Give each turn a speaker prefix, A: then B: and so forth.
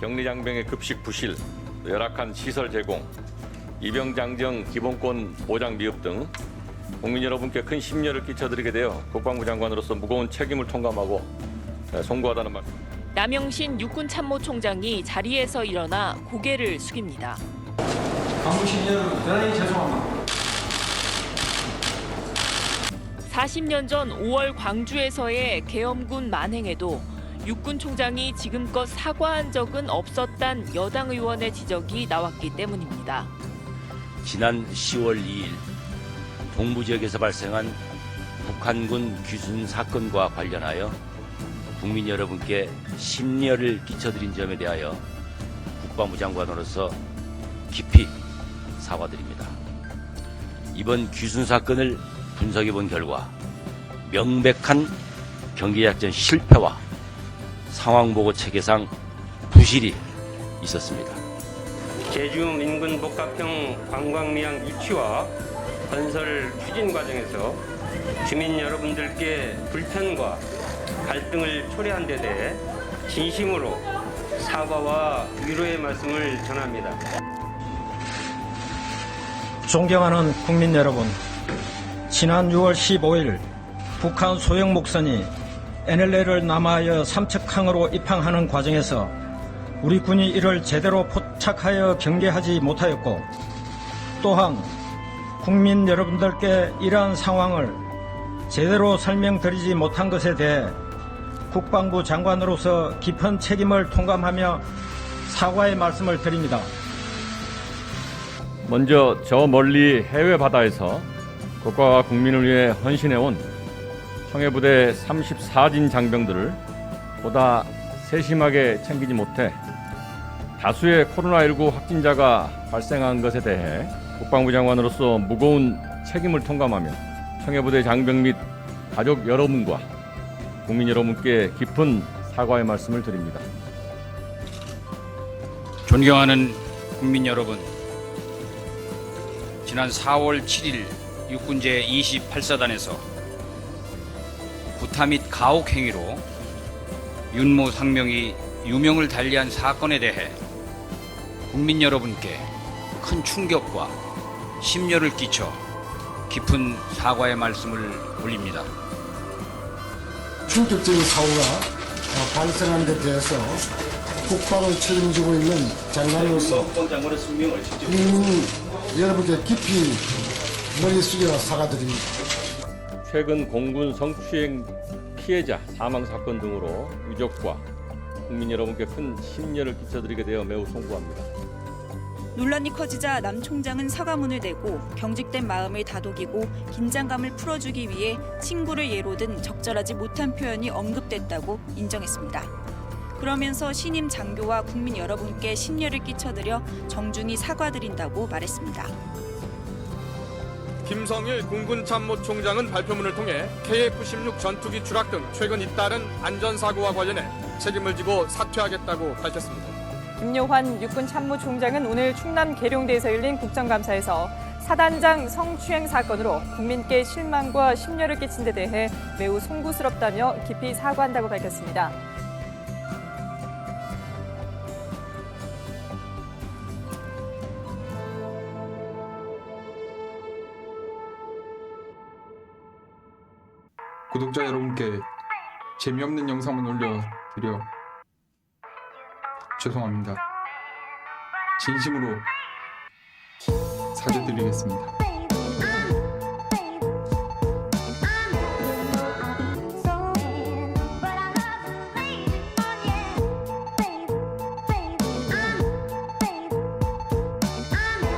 A: 격리장병의 급식 부실, 열악한 시설 제공, 입영장정 기본권 보장 미흡 등 국민 여러분께 큰 심려를 끼쳐드리게 되어 국방부 장관으로서 무거운 책임을 통감하고 네, 송구하다는 말씀.
B: 남영신 육군 참모총장이 자리에서 일어나 고개를 숙입니다.
C: 여러분 대단히 죄송합니다.
B: 40년 전 5월 광주에서의 계엄군 만행에도 육군 총장이 지금껏 사과한 적은 없었단 여당 의원의 지적이 나왔기 때문입니다.
D: 지난 10월 2일 동부 지역에서 발생한 북한군 귀순 사건과 관련하여 국민 여러분께 심려를 끼쳐드린 점에 대하여 국방부 장관으로서 깊이 사과드립니다. 이번 귀순 사건을 분석해 본 결과 명백한 경계작전 실패와 상황보고 체계상 부실이 있었습니다.
E: 제주 민군 복합형 관광리양 유치와 건설 추진 과정에서 주민 여러분들께 불편과 갈등을 초래한 데 대해 진심으로 사과와 위로의 말씀을 전합니다.
C: 존경하는 국민 여러분, 지난 6월 15일 북한 소영 목선이 NLL을 남하여 삼척항으로 입항하는 과정에서 우리 군이 이를 제대로 포착하여 경계하지 못하였고 또한 국민 여러분들께 이러한 상황을 제대로 설명드리지 못한 것에 대해 국방부 장관으로서 깊은 책임을 통감하며 사과의 말씀을 드립니다.
A: 먼저 저 멀리 해외 바다에서 국가와 국민을 위해 헌신해온 청해부대 34진 장병들을 보다 세심하게 챙기지 못해 다수의 코로나19 확진자가 발생한 것에 대해 국방부 장관으로서 무거운 책임을 통감하며 청해부대 장병 및 가족 여러분과 국민 여러분께 깊은 사과의 말씀을 드립니다.
F: 존경하는 국민 여러분, 지난 4월 7일 육군제 28사단에서 구타 및 가혹 행위로 윤모 상명이 유명을 달리한 사건에 대해 국민 여러분께 큰 충격과 심려를 끼쳐 깊은 사과의 말씀을 올립니다.
G: 충격적인 사고가 어, 발생한 데 대해서 국방을 책임지고 있는 장관으로서 국민 여러분께 깊이 머리 숙여 사과드립니다.
A: 최근 공군 성추행 피해자 사망 사건 등으로 유족과 국민 여러분께 큰 심려를 끼쳐드리게 되어 매우 송구합니다.
H: 논란이 커지자 남 총장은 사과문을 내고 경직된 마음을 다독이고 긴장감을 풀어주기 위해 친구를 예로 든 적절하지 못한 표현이 언급됐다고 인정했습니다. 그러면서 신임 장교와 국민 여러분께 심려를 끼쳐드려 정중히 사과드린다고 말했습니다.
I: 김성일 공군참모총장은 발표문을 통해 KF-16 전투기 추락 등 최근 잇따른 안전사고와 관련해 책임을 지고 사퇴하겠다고 밝혔습니다.
J: 김요환 육군 참모총장은 오늘 충남 계룡대에서 열린 국정감사에서 사단장 성추행 사건으로 국민께 실망과 심려를 끼친 데 대해 매우 송구스럽다며 깊이 사과한다고 밝혔습니다.
K: 구독자 여러분께 재미없는 영상만 올려드려 죄송합니다. 진심으로 사죄드리겠습니다.